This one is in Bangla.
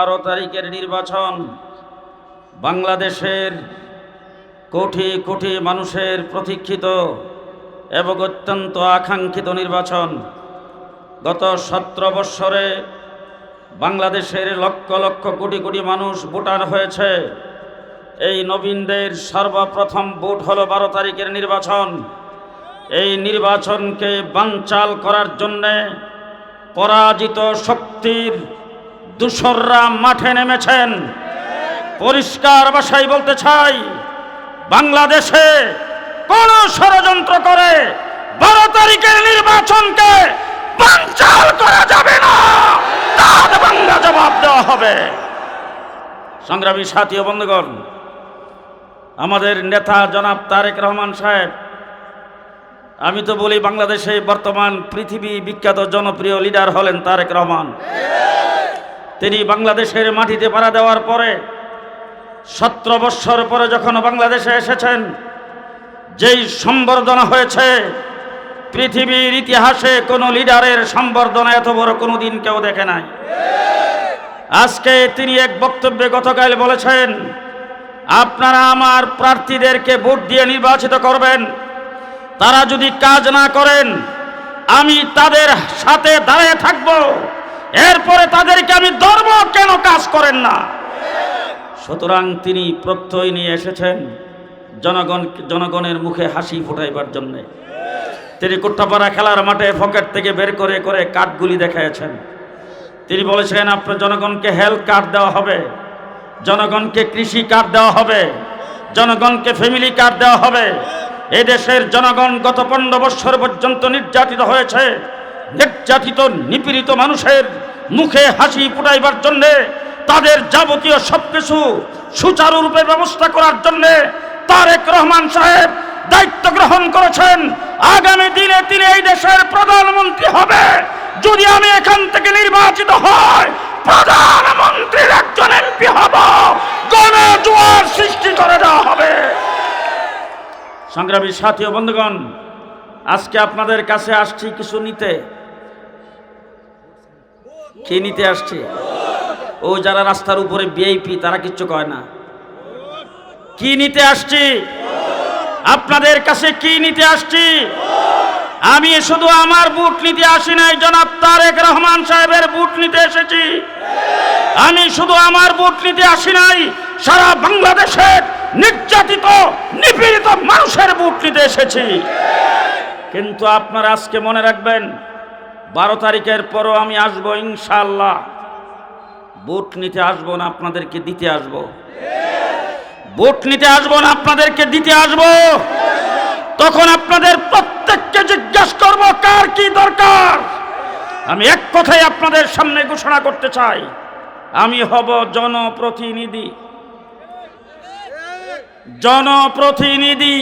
বারো তারিখের নির্বাচন, বাংলাদেশের কোটি কোটি মানুষের প্রতীক্ষিত এবং অত্যন্ত আকাঙ্ক্ষিত নির্বাচন। গত সতেরো বৎসরে বাংলাদেশের লক্ষ লক্ষ কোটি কোটি মানুষ ভোটার হয়েছে। এই নবীনদের সর্বপ্রথম ভোট হলো বারো তারিখের নির্বাচন। এই নির্বাচনকে বানচাল করার জন্যে পরাজিত শক্তির দূষররা মাঠে নেমেছেন। পরিষ্কার ভাষায় বলতে চাই, বাংলাদেশে কোন ষড়যন্ত্র করে বারো তারিখের নির্বাচনকে বানচাল করা যাবে না। তার বাংলা জবাব দেওয়া হবে। সংগ্রামী সাথী বন্ধুগণ, আমাদের নেতা জনাব তারেক রহমান সাহেব, আমি তো বলি বাংলাদেশে বর্তমান পৃথিবী বিখ্যাত জনপ্রিয় লিডার হলেন তারেক রহমান। তিনি বাংলাদেশের মাটিতে পাড়া দেওয়ার পরে সতেরো বৎসর পরে যখন বাংলাদেশে এসেছেন, যেই সম্বর্ধনা হয়েছে, পৃথিবীর ইতিহাসে কোনো লিডারের সম্বর্ধনা এত বড় কোনো দিন কেউ দেখে নাই। আজকে তিনি এক বক্তব্যে গতকাল বলেছেন, আপনারা আমার প্রার্থীদেরকে ভোট দিয়ে নির্বাচিত করবেন, তারা যদি কাজ না করেন, আমি তাদের সাথে দাঁড়িয়ে থাকব। এরপরে তাদেরকে আমি ধর্ম কেন কাজ করেন না? সুতরাং তিনি প্রত্যয় নিয়ে এসেছেন জনগণ, জনগণের মুখে হাসি ফুটাইবার জন্যে। তিনি কুট্টাপাড়া খেলার মাঠে পকেট থেকে বের করে করে কার্ডগুলি দেখাইছেন তিনি বলেছেন আপনার জনগণকে হেলথ কার্ড দেওয়া হবে, জনগণকে কৃষি কার্ড দেওয়া হবে, জনগণকে ফ্যামিলি কার্ড দেওয়া হবে। এই দেশের জনগণ গত পনেরো বৎসর পর্যন্ত নির্যাতিত হয়েছে। নির্যাতিত, নিপীড়িত মানুষের মুখে হাসি ফুটাইবার জন্যে, তাদের যাবতীয় সব কিছু সুচারুরূপে ব্যবস্থা করার জন্যে তারেক রহমান সাহেব দায়িত্ব গ্রহণ করেছেন। আগামী দিনে তিনি এই দেশের প্রধানমন্ত্রী হবে। যদি আমি এখান থেকে নির্বাচিত হয় প্রধানমন্ত্রীর একজন এমপি হব। গণজোয়ার সৃষ্টি করে দেওয়া হবে। সংগ্রামী সাথী ও বন্ধুগণ, আজকে আপনাদের কাছে আসছি কিছু নিতে। কি নিতে আসছে? ও যারা রাস্তার উপরে বিআইপি তারা কিচ্ছু কয় না। কি নিতে আসছি? আপনাদের কাছে কি নিতে আসছি? আমি শুধু আমার বুট নিতে আসি নাই, জনাব তারেক রহমান সাহেবের বুট নিতে এসেছি। আমি শুধু আমার বুট নিতে আসি নাই, সারা বাংলাদেশের নির্যাতিত, নিপীড়িত মানুষের বুট নিতে এসেছি। কিন্তু আপনারা আজকে মনে রাখবেন বারো তারিখের পরও আমি আসব ইনশাল্লাহ বুট নিতে আসব না, আপনাদেরকে দিতে আসব। বুট নিতে আসব না, আপনাদেরকে দিতে আসব। তখন আপনাদের প্রত্যেককে জিজ্ঞাসা করব, কার কি দরকার? আমি এক কথাই আপনাদের সামনে ঘোষণা করতে চাই। আমি হব জনপ্রতিনিধি। জনপ্রতিনিধি।